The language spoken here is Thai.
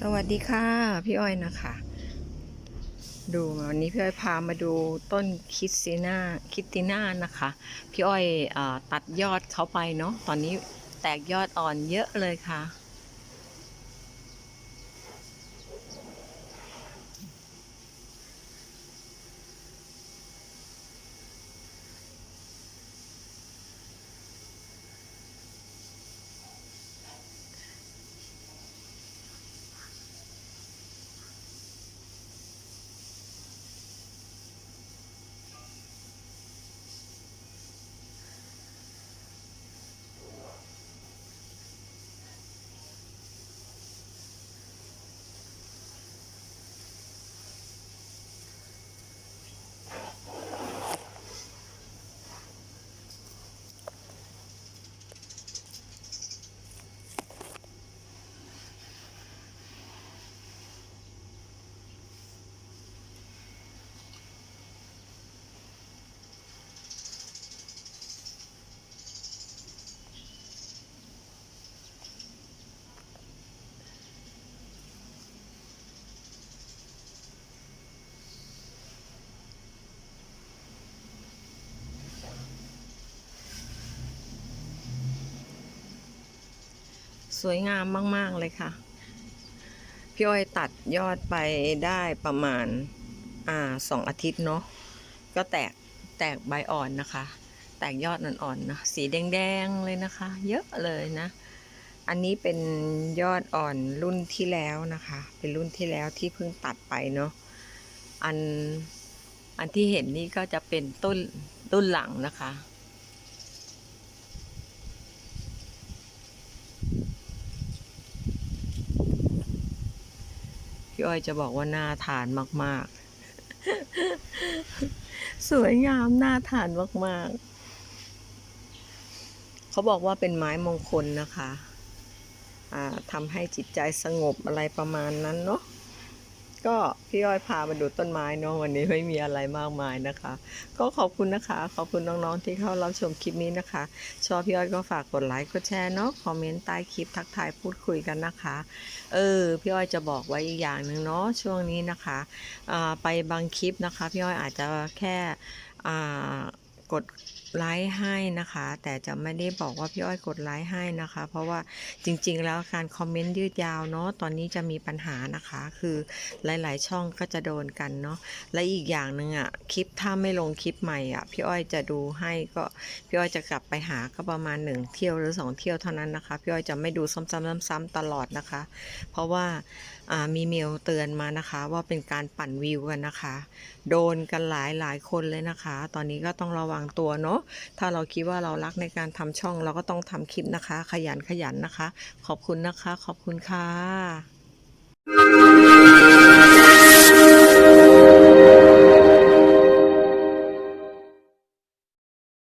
สวัสดีค่ะ พี่อ้อยนะคะ ดูวันนี้พี่อ้อยพามาดูต้นคิสติน่าคิสติน่านะคะ พี่อ้อยอตัดยอดเขาไปเนาะตอนนี้แตกยอดอ่อนเยอะเลยค่ะ วยงามมาก ๆ เลยค่ะ พี่อ้อยตัดยอดไปได้ประมาณ อ่าสองอาทิตย์เนาะ ก็แตกแตกใบอ่อนนะคะ แตกยอดอ่อนๆนะสีแดง ๆ เลยนะคะ เยอะเลยนะ อันนี้เป็นยอดอ่อนรุ่นที่แล้วนะคะ เป็นรุ่นที่แล้วที่เพิ่งตัดไปเนาะ อัน อันที่เห็นนี่ก็จะเป็นต้นต้นหลังนะคะ อ้อยจะบอกว่าน่าทานมาก ๆ สวยงามน่าทานมาก ๆ เขาบอกว่าเป็นไม้มงคลนะคะทำให้จิตใจสงบอะไรประมาณนั้นเนาะ ก็พี่อ้อยพามาดูต้นไม้เนาะวันนี้ไม่มีอะไรมากมายนะคะ ก็ขอบคุณนะคะ ขอบคุณน้องๆที่เข้ารับชมคลิปนี้นะคะ ชอบพี่อ้อยก็ฝากกดไลค์กดแชร์เนาะคอมเมนต์ใต้คลิปทักทายพูดคุยกันนะคะ เออพี่อ้อยจะบอกไว้อีกอย่างหนึ่งเนาะช่วงนี้นะคะไปบางคลิปนะคะ พี่อ้อยอาจจะแค่อ่า กดไลค์ให้นะคะ แต่จะไม่ได้บอกว่าพี่อ้อยกดไลค์ให้นะคะ เพราะว่าจริงๆ แล้วการคอมเมนต์ยืดยาวเนาะตอนนี้จะมีปัญหานะคะ คือหลายๆ ช่องก็จะโดนกันเนาะและอีกอย่างหนึ่งอะคลิปถ้าไม่ลงคลิปใหม่อะพี่อ้อยจะดูให้ก็พี่อ้อยจะกลับไปหาก็ประมาณหนึ่งเที่ยวหรือสองเที่ยวเท่านั้นนะคะพี่อ้อยจะไม่ดูซ้ำๆๆๆตลอดนะคะ เพราะว่าอ่ามีเมลเตือนมานะคะ ว่าเป็นการปั่นวิวกันนะคะ โดนกันหลายหลายคนเลยนะคะ ตอนนี้ก็ต้องระวังตัวเนาะถ้าเราคิดว่าเรารักในการทำช่องเราก็ต้องทำคลิปนะคะ ขยันขยันนะคะ ขอบคุณนะคะ ขอบคุณค่ะ